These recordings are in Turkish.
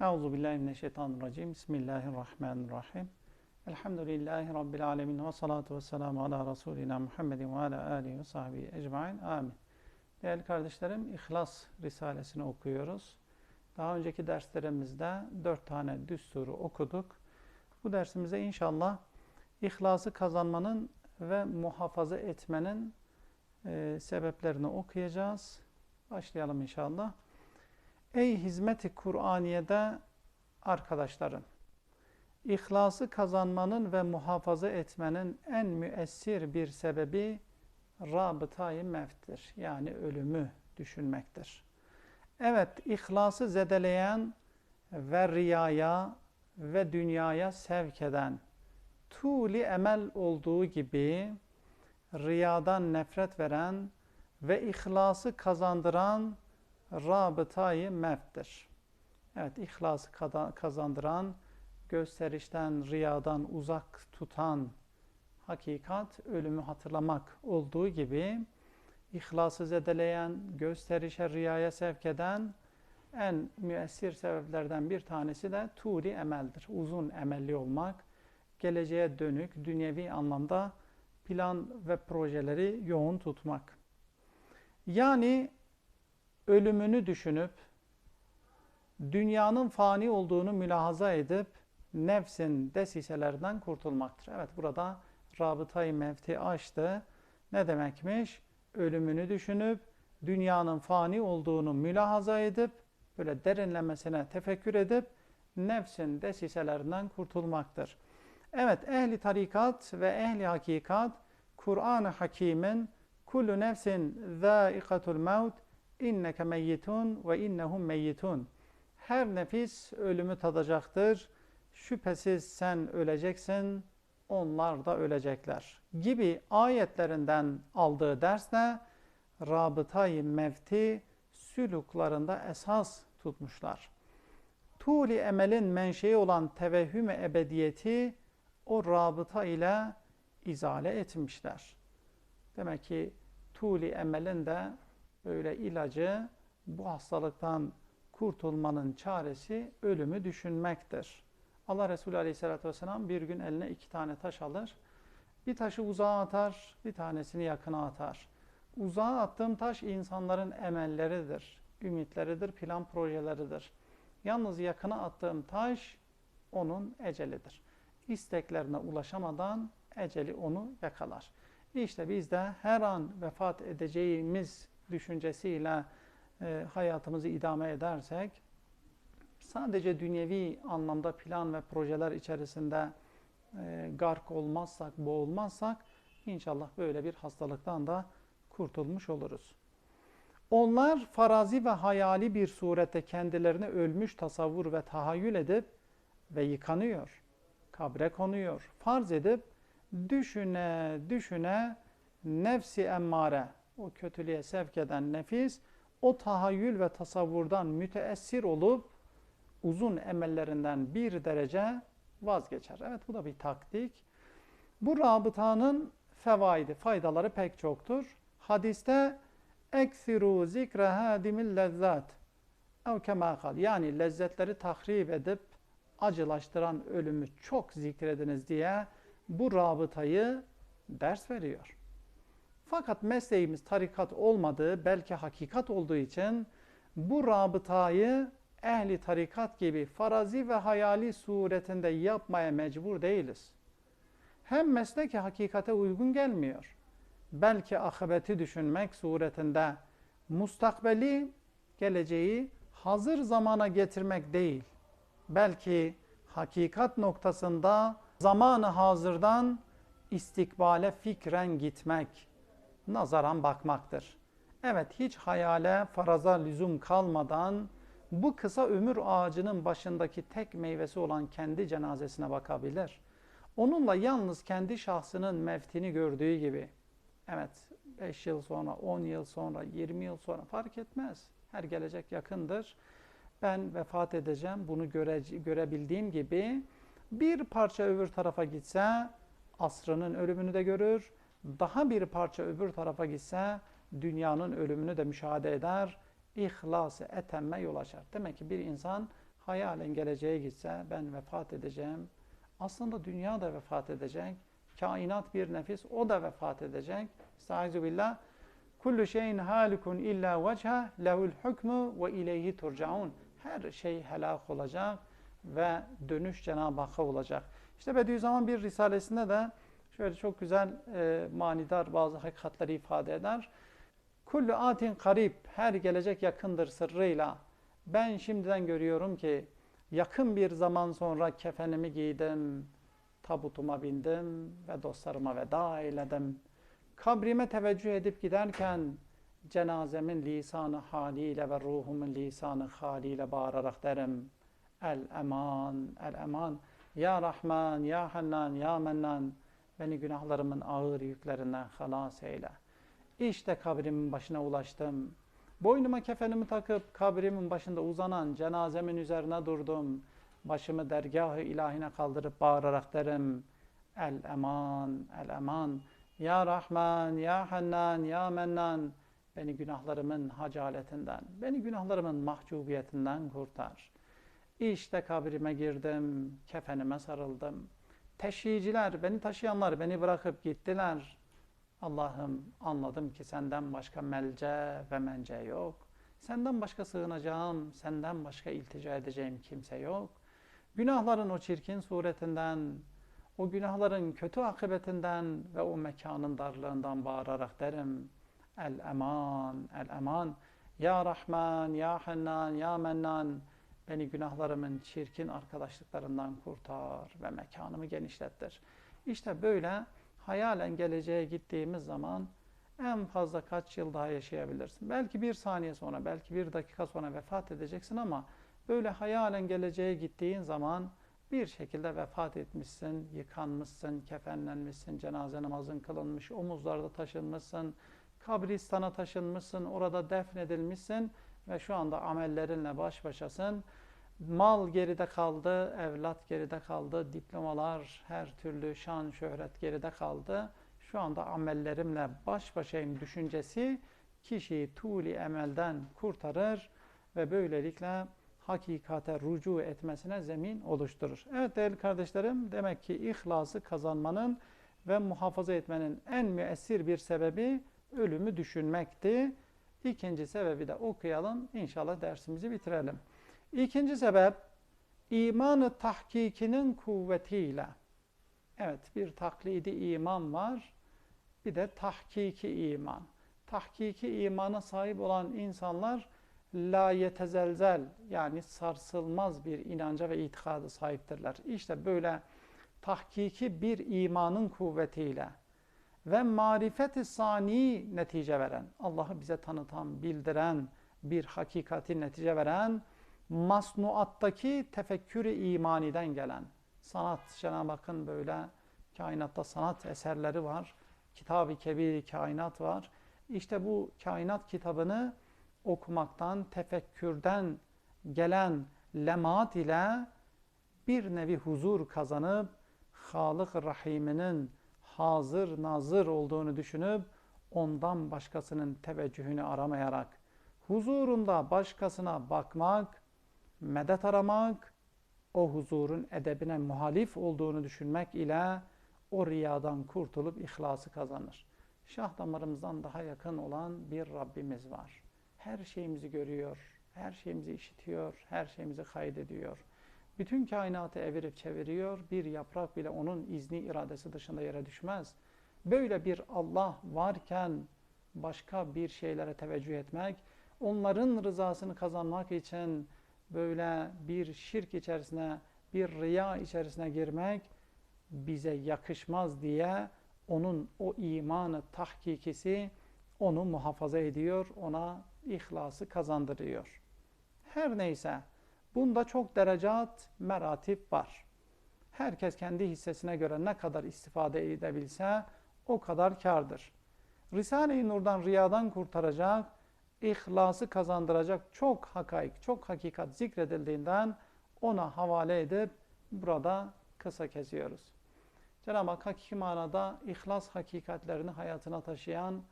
Euzu billahi mineşşeytanirracim. Bismillahirrahmanirrahim. Elhamdülillahi rabbil alamin ve salatu vesselamü ala resulina Muhammedin ve ala alihi ve sahbihi ecmaîn. Amin. Değerli kardeşlerim, İhlas Risalesini okuyoruz. Daha önceki derslerimizde dört tane düsturu okuduk. Bu dersimize inşallah ihlası kazanmanın ve muhafaza etmenin e, sebeplerini okuyacağız. Başlayalım inşallah. Ey hizmeti Kur'aniye'de arkadaşlarım, İhlası kazanmanın ve muhafaza etmenin en müessir bir sebebi rabıtayı mevttir. Yani ölümü düşünmektir. Evet, ihlası zedeleyen ve riyaya ve dünyaya sevk eden tuğli emel olduğu gibi riyadan nefret veren ve ihlası kazandıran rabıtayı mevttir. Evet, ihlası kazandıran, gösterişten, riyadan uzak tutan hakikat, ölümü hatırlamak olduğu gibi ihlası zedeleyen, gösterişe, riyaya sevk eden en müessir sebeplerden bir tanesi de turi emeldir. Uzun emelli olmak, geleceğe dönük, dünyevi anlamda plan ve projeleri yoğun tutmak. Yani ölümünü düşünüp, dünyanın fani olduğunu mülahaza edip, nefsin desiselerden kurtulmaktır. Evet burada rabıtayı mevti açtı. Ne demekmiş? Ölümünü düşünüp, dünyanın fani olduğunu mülahaza edip, böyle derinlemesine tefekkür edip, nefsin desiselerinden kurtulmaktır. Evet, ehli tarikat ve ehli hakikat, Kur'an-ı Hakim'in kullu nefsin zâikatul mevt inneke meyyitun ve innehum meyyitun. Her nefis ölümü tadacaktır. Şüphesiz sen öleceksin, onlar da ölecekler. Gibi ayetlerinden aldığı dersle rabıtayı mevti süluklarında esas tutmuşlar. Tuli emelin menşei olan tevehhüm ebediyeti o rabıta ile izale etmişler. Demek ki tuli emelin de böyle ilacı bu hastalıktan kurtulmanın çaresi ölümü düşünmektir. Allah Resulü Aleyhisselatü Vesselam bir gün eline iki tane taş alır. Bir taşı uzağa atar, bir tanesini yakına atar. Uzağa attığım taş insanların emelleridir, ümitleridir, plan projeleridir. Yalnız yakına attığım taş onun ecelidir. İsteklerine ulaşamadan eceli onu yakalar. İşte biz de her an vefat edeceğimiz düşüncesiyle e, hayatımızı idame edersek, sadece dünyevi anlamda plan ve projeler içerisinde e, gark olmazsak, boğulmazsak, inşallah böyle bir hastalıktan da kurtulmuş oluruz. Onlar farazi ve hayali bir surette kendilerini ölmüş tasavvur ve tahayyül edip ve yıkanıyor, kabre konuyor, farz edip düşüne düşüne nefsi emmare, o kötülüğe sevk eden nefis, o tahayyül ve tasavvurdan müteessir olup uzun emellerinden bir derece vazgeçer. Evet bu da bir taktik. Bu rabıtanın fevaidi, faydaları pek çoktur. Hadiste eksiru zikre hadimil lezzat ev kema kal. Yani lezzetleri tahrip edip acılaştıran ölümü çok zikrediniz diye bu rabıtayı ders veriyor. Fakat mesleğimiz tarikat olmadığı, belki hakikat olduğu için bu rabıtayı ehli tarikat gibi farazi ve hayali suretinde yapmaya mecbur değiliz. Hem mesleki hakikate uygun gelmiyor. Belki ahireti düşünmek suretinde mustakbeli, geleceği hazır zamana getirmek değil. Belki hakikat noktasında zamanı hazırdan istikbale fikren gitmek, nazaran bakmaktır. Evet hiç hayale, faraza lüzum kalmadan bu kısa ömür ağacının başındaki tek meyvesi olan kendi cenazesine bakabilir. Onunla yalnız kendi şahsının meftini gördüğü gibi, evet 5 yıl sonra, 10 yıl sonra, 20 yıl sonra fark etmez. Her gelecek yakındır. Ben vefat edeceğim, bunu göre, görebildiğim gibi bir parça öbür tarafa gitse asrının ölümünü de görür, daha bir parça öbür tarafa gitse dünyanın ölümünü de müşahede eder, ihlası etemme yol açar. Demek ki bir insan hayalen geleceğe gitse ben vefat edeceğim. Aslında dünya da vefat edecek. Kainat bir nefis o da vefat edecek. Estaizu billah. Kullu şeyin halikun illa vecha lehul hukmu ve ileyhi turcaun. Her şey helak olacak ve dönüş Cenab-ı Hakk'a olacak. İşte Bediüzzaman bir risalesinde de şöyle çok güzel e, manidar bazı hakikatleri ifade eder. Kullu atin karib, her gelecek yakındır sırrıyla. Ben şimdiden görüyorum ki yakın bir zaman sonra kefenimi giydim, tabutuma bindim ve dostlarıma veda eyledim. Kabrime teveccüh edip giderken cenazemin lisanı haliyle ve ruhumun lisanı haliyle bağırarak derim. El eman, el eman. Ya Rahman, Ya Hannan, Ya Mennan. Beni günahlarımın ağır yüklerinden halas eyle. İşte kabrimin başına ulaştım. Boynuma kefenimi takıp kabrimin başında uzanan cenazemin üzerine durdum. Başımı dergah-ı ilahine kaldırıp bağırarak derim. El eman, el eman. Ya Rahman, Ya Hannan, Ya Mennan. Beni günahlarımın hacaletinden, beni günahlarımın mahcubiyetinden kurtar. İşte kabrime girdim, kefenime sarıldım. Teşhiciler, beni taşıyanlar beni bırakıp gittiler. Allah'ım anladım ki senden başka melce ve mence yok. Senden başka sığınacağım, senden başka iltica edeceğim kimse yok. Günahların o çirkin suretinden, o günahların kötü akıbetinden ve o mekanın darlığından bağırarak derim. El eman, el eman. Ya Rahman, Ya Hannan, Ya Mennan. Beni günahlarımın çirkin arkadaşlıklarından kurtar ve mekanımı genişlettir. İşte böyle hayalen geleceğe gittiğimiz zaman en fazla kaç yıl daha yaşayabilirsin. Belki bir saniye sonra, belki bir dakika sonra vefat edeceksin ama böyle hayalen geleceğe gittiğin zaman bir şekilde vefat etmişsin, yıkanmışsın, kefenlenmişsin, cenaze namazın kılınmış, omuzlarda taşınmışsın, kabristana taşınmışsın, orada defnedilmişsin ve şu anda amellerinle baş başasın. Mal geride kaldı, evlat geride kaldı, diplomalar, her türlü şan, şöhret geride kaldı. Şu anda amellerimle baş başayım düşüncesi kişiyi tuğli emelden kurtarır ve böylelikle hakikate rucu etmesine zemin oluşturur. Evet değerli kardeşlerim, demek ki ihlası kazanmanın ve muhafaza etmenin en müessir bir sebebi ölümü düşünmekti. İkinci sebebi de okuyalım. İnşallah dersimizi bitirelim. İkinci sebep imanı tahkikinin kuvvetiyle. Evet bir taklidi iman var. Bir de tahkiki iman. Tahkiki imana sahip olan insanlar la yetezelzel yani sarsılmaz bir inanca ve itikadı sahiptirler. İşte böyle tahkiki bir imanın kuvvetiyle ve marifeti sani netice veren, Allah'ı bize tanıtan, bildiren, bir hakikati netice veren, masnuattaki tefekkürü imaniden gelen, sanat, Cenab-ı Hakk'ın böyle kainatta sanat eserleri var, kitab-ı kebir kainat var. İşte bu kainat kitabını okumaktan, tefekkürden gelen lemaat ile bir nevi huzur kazanıp Halık Rahim'inin hazır nazır olduğunu düşünüp ondan başkasının teveccühünü aramayarak huzurunda başkasına bakmak, medet aramak, o huzurun edebine muhalif olduğunu düşünmek ile o riyadan kurtulup ihlası kazanır. Şah damarımızdan daha yakın olan bir Rabbimiz var. Her şeyimizi görüyor, her şeyimizi işitiyor, her şeyimizi kaydediyor. Bütün kainatı evirip çeviriyor. Bir yaprak bile onun izni iradesi dışında yere düşmez. Böyle bir Allah varken başka bir şeylere teveccüh etmek, onların rızasını kazanmak için böyle bir şirk içerisine, bir riya içerisine girmek bize yakışmaz diye onun o imanı tahkikisi onu muhafaza ediyor, ona ihlası kazandırıyor. Her neyse, bunda çok derecat, meratip var. Herkes kendi hissesine göre ne kadar istifade edebilse o kadar kardır. Risale-i Nur'dan, riyadan kurtaracak, ihlası kazandıracak çok hakaik, çok hakikat zikredildiğinden ona havale edip burada kısa kesiyoruz. Cenab-ı Hak hakiki manada ihlas hakikatlerini hayatına taşıyan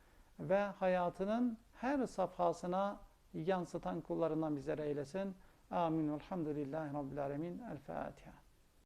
ve hayatının her safhasına yansıtan kullarından bizlere eylesin. Amin. Elhamdülillahi Rabbil Alemin. El Fatiha.